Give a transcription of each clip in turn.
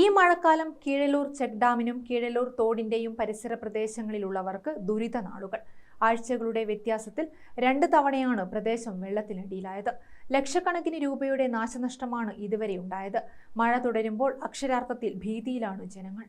ഈ മഴക്കാലം കീഴലൂർ ചെക്ക് ഡാമിനും കീഴലൂർ തോടിന്റെയും പരിസര പ്രദേശങ്ങളിലുള്ളവർക്ക് ദുരിത നാളുകൾ. ആഴ്ചകളുടെ വ്യത്യാസത്തിൽ രണ്ട് തവണയാണ് പ്രദേശം വെള്ളത്തിനടിയിലായത്. ലക്ഷക്കണക്കിന് രൂപയുടെ നാശനഷ്ടമാണ് ഇതുവരെ ഉണ്ടായത്. മഴ തുടരുമ്പോൾ അക്ഷരാർത്ഥത്തിൽ ഭീതിയിലാണ് ജനങ്ങൾ.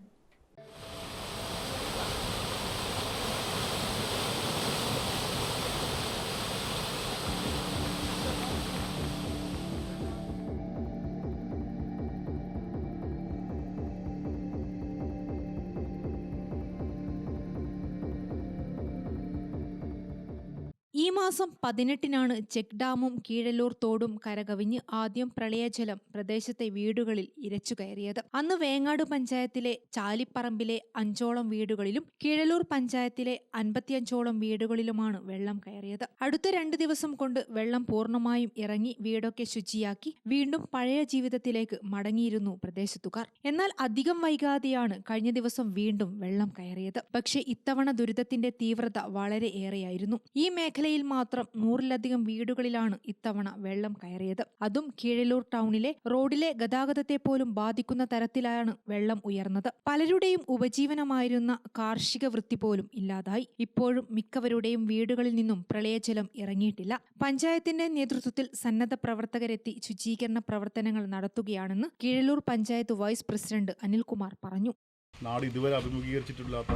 ഈ മാസം പതിനെട്ടിനാണ് ചെക്ക് ഡാമും കീഴല്ലൂർ തോടും കരകവിഞ്ഞ് ആദ്യം പ്രളയജലം പ്രദേശത്തെ വീടുകളിൽ ഇരച്ചു കയറിയത്. അന്ന് വേങ്ങാട് പഞ്ചായത്തിലെ ചാലിപ്പറമ്പിലെ അഞ്ചോളം വീടുകളിലും കീഴല്ലൂർ പഞ്ചായത്തിലെ അൻപത്തിയഞ്ചോളം വീടുകളിലുമാണ് വെള്ളം കയറിയത്. അടുത്ത രണ്ട് ദിവസം കൊണ്ട് വെള്ളം പൂർണമായും ഇറങ്ങി വീടൊക്കെ ശുചിയാക്കി വീണ്ടും പഴയ ജീവിതത്തിലേക്ക് മടങ്ങിയിരുന്നു പ്രദേശത്തുകാർ. എന്നാൽ അധികം വൈകാതെയാണ് കഴിഞ്ഞ ദിവസം വീണ്ടും വെള്ളം കയറിയത്. പക്ഷേ ഇത്തവണ ദുരിതത്തിന്റെ തീവ്രത വളരെ ഏറെയായിരുന്നു. ഈ മേഖലയിൽ മാത്രം നൂറിലധികം വീടുകളിലാണ് ഇത്തവണ വെള്ളം കയറിയത്. അതും കീഴലൂർ ടൗണിലെ റോഡിലെ ഗതാഗതത്തെ പോലും ബാധിക്കുന്ന തരത്തിലാണ് വെള്ളം ഉയർന്നത്. പലരുടെയും ഉപജീവനമായിരുന്ന കാർഷിക വൃത്തി പോലും ഇല്ലാതായി. ഇപ്പോഴും മിക്കവരുടെയും വീടുകളിൽ നിന്നും പ്രളയജലം ഇറങ്ങിയിട്ടില്ല. പഞ്ചായത്തിന്റെ നേതൃത്വത്തിൽ സന്നദ്ധ പ്രവർത്തകരെത്തി ശുചീകരണ പ്രവർത്തനങ്ങൾ നടത്തുകയാണെന്ന് കീഴലൂർ പഞ്ചായത്ത് വൈസ് പ്രസിഡന്റ് അനിൽകുമാർ പറഞ്ഞു. നാട് ഇതുവരെ അഭിമുഖീകരിച്ചിട്ടില്ലാത്ത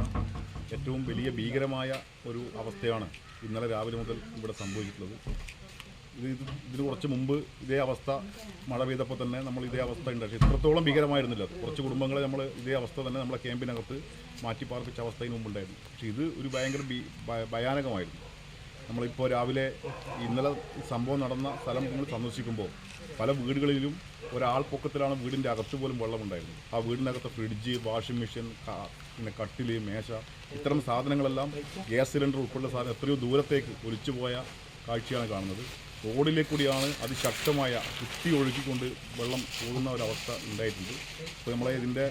ഏറ്റവും വലിയ ഭീകരമായ ഒരു അവസ്ഥയാണ് ഇന്നലെ രാവിലെ മുതൽ ഇവിടെ സംഭവിച്ചിട്ടുള്ളത്. ഇത് ഇത് ഇതിന് കുറച്ച് മുമ്പ് ഇതേ അവസ്ഥ മഴ പെയ്തപ്പോൾ തന്നെ നമ്മൾ ഇതേ അവസ്ഥ ഉണ്ടായിരുന്നു ഇത്രത്തോളം ഭീകരമായിരുന്നില്ല. കുറച്ച് കുടുംബങ്ങളെ നമ്മൾ ഇതേ അവസ്ഥ തന്നെ നമ്മളെ ക്യാമ്പിനകത്ത് മാറ്റിപ്പാർപ്പിച്ച അവസ്ഥ ഇതിന് മുമ്പുണ്ടായിരുന്നു. പക്ഷേ ഇത് ഒരു ഭയങ്കര ഭയാനകമായിരുന്നു. നമ്മളിപ്പോൾ രാവിലെ ഇന്നലെ സംഭവം നടന്ന സ്ഥലം നിങ്ങൾ സന്ദർശിക്കുമ്പോൾ പല വീടുകളിലും ഒരാൾ പൊക്കത്തിലാണ് വീടിന്റെ അകത്ത് പോലും വെള്ളമുണ്ടായിരുന്നത്. ആ വീടിനകത്ത് ഫ്രിഡ്ജ് വാഷിംഗ് മെഷീൻ പിന്നെ കട്ടിൽ മേശ ഇത്തരം സാധനങ്ങളെല്ലാം ഗ്യാസ് സിലിണ്ടർ ഉൾപ്പെടെയുള്ള സാധനം എത്രയോ ദൂരത്തേക്ക് ഒലിച്ചു പോയ കാഴ്ചയാണ് കാണുന്നത്. റോഡിലേക്ക് കൂടിയാണ് അതിശക്തമായ കുത്തി ഒഴുക്കിക്കൊണ്ട് വെള്ളം പോകുന്ന ഒരവസ്ഥ ഉണ്ടായിട്ടുണ്ട്. അപ്പോൾ നമ്മളെ ഇതിന്റെ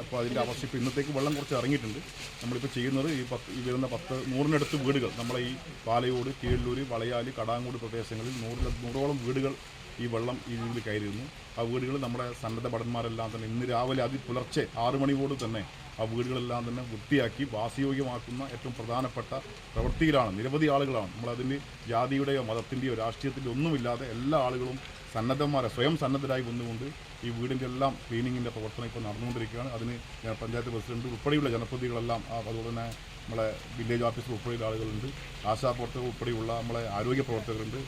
അപ്പോൾ അതിന്റെ അവസ്ഥ ഇപ്പോൾ ഇന്നത്തേക്ക് വെള്ളം കുറച്ച് ഇറങ്ങിയിട്ടുണ്ട്. നമ്മളിപ്പോൾ ചെയ്യുന്നത് ഈ പത്ത് ഈ വരുന്ന പത്ത് നൂറിനടുത്ത് വീടുകൾ നമ്മളെ ഈ പാലയോട് കീഴല്ലൂർ വളയാലി കടാങ്ങോട് പ്രദേശങ്ങളിൽ നൂറിൽ നൂറോളം വീടുകൾ ഈ വെള്ളം ഈ വീട്ടിൽ കയറിയിരുന്നു ആ വീടുകൾ നമ്മുടെ സന്നദ്ധ ഭടന്മാരെല്ലാം തന്നെ ഇന്ന് രാവിലെ അതി പുലർച്ചെ ആറ് മണിയോട് തന്നെ ആ വീടുകളെല്ലാം തന്നെ വൃത്തിയാക്കി വാസയോഗ്യമാക്കുന്ന ഏറ്റവും പ്രധാനപ്പെട്ട പ്രവൃത്തിയിലാണ്. നിരവധി ആളുകളാണ്. നമ്മളതിന് ജാതിയുടെയോ മതത്തിന്റെയോ രാഷ്ട്രീയത്തിന്റെയോ ഒന്നുമില്ലാതെ എല്ലാ ആളുകളും സന്നദ്ധന്മാരെ സ്വയം സന്നദ്ധരായി വന്നുകൊണ്ട് ഈ വീടിന്റെ എല്ലാം ക്ലീനിങ്ങിന്റെ പ്രവർത്തനം ഇപ്പോൾ നടന്നുകൊണ്ടിരിക്കുകയാണ്. അതിന് പഞ്ചായത്ത് പ്രസിഡന്റ് ഉൾപ്പെടെയുള്ള ജനപ്രതികളെല്ലാം അതുപോലെ തന്നെ നമ്മളെ വില്ലേജ് ഓഫീസർ ഉൾപ്പെടെയുള്ള ആളുകളുണ്ട്. ആശാപ്രവർത്തകർ ഉൾപ്പെടെയുള്ള നമ്മളെ ആരോഗ്യ പ്രവർത്തകരുണ്ട്.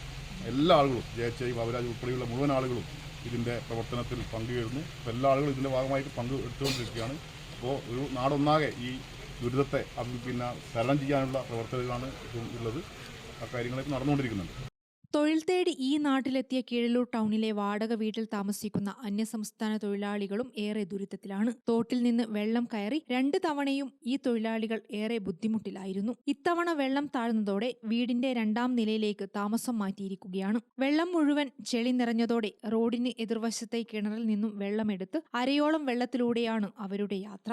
എല്ലാ ആളുകളും ജെ എച്ച് ഐ ബാബുരാജ് ഉൾപ്പെടെയുള്ള മുഴുവൻ ആളുകളും ഇതിന്റെ പ്രവർത്തനത്തിൽ പങ്കുചേരുന്നു. അപ്പോൾ എല്ലാ ആളുകളും ഇതിന്റെ ഭാഗമായിട്ട് പങ്ക് എടുത്തുകൊണ്ടിരിക്കുകയാണ്. അപ്പോൾ ഒരു നാടൊന്നാകെ ഈ ദുരിതത്തെ പിന്നെ തരണം ചെയ്യാനുള്ള പ്രവർത്തനങ്ങളാണ് ഉള്ളത്. ആ കാര്യങ്ങളൊക്കെ നടന്നുകൊണ്ടിരിക്കുന്നുണ്ട്. തൊഴിൽ തേടി ഈ നാട്ടിലെത്തിയ കീഴലൂർ ടൗണിലെ വാടക വീട്ടിൽ താമസിക്കുന്ന അന്യസംസ്ഥാന തൊഴിലാളികളും ഏറെ ദുരിതത്തിലാണ്. തോട്ടിൽ നിന്ന് വെള്ളം കയറി രണ്ട് തവണയും ഈ തൊഴിലാളികൾ ഏറെ ബുദ്ധിമുട്ടിലായിരുന്നു. ഇത്തവണ വെള്ളം താഴ്ന്നതോടെ വീടിന്റെ രണ്ടാം നിലയിലേക്ക് താമസം മാറ്റിയിരിക്കുകയാണ്. വെള്ളം മുഴുവൻ ചെളി നിറഞ്ഞതോടെ റോഡിന് എതിർവശത്തെ കിണറിൽ നിന്നും വെള്ളമെടുത്ത് അരയോളം വെള്ളത്തിലൂടെയാണ് അവരുടെ യാത്ര.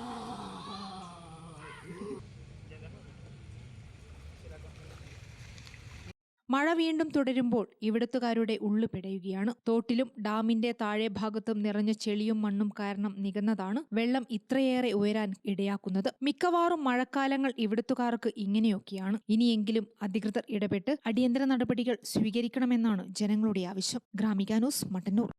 മഴ വീണ്ടും തുടരുമ്പോൾ ഇവിടുത്തുകാരുടെ ഉള്ളു പിടയുകയാണ്. തോട്ടിലും ഡാമിന്റെ താഴെ ഭാഗത്തും നിറഞ്ഞ ചെളിയും മണ്ണും കാരണം നികന്നതാണ് വെള്ളം ഇത്രയേറെ ഉയരാൻ ഇടയാക്കുന്നത്. മിക്കവാറും മഴക്കാലങ്ങൾ ഇവിടത്തുകാർക്ക് ഇങ്ങനെയൊക്കെയാണ്. ഇനിയെങ്കിലും അധികൃതർ ഇടപെട്ട് അടിയന്തര നടപടികൾ സ്വീകരിക്കണമെന്നാണ് ജനങ്ങളുടെ ആവശ്യം. ഗ്രാമിക ന്യൂസ് മട്ടന്നൂർ.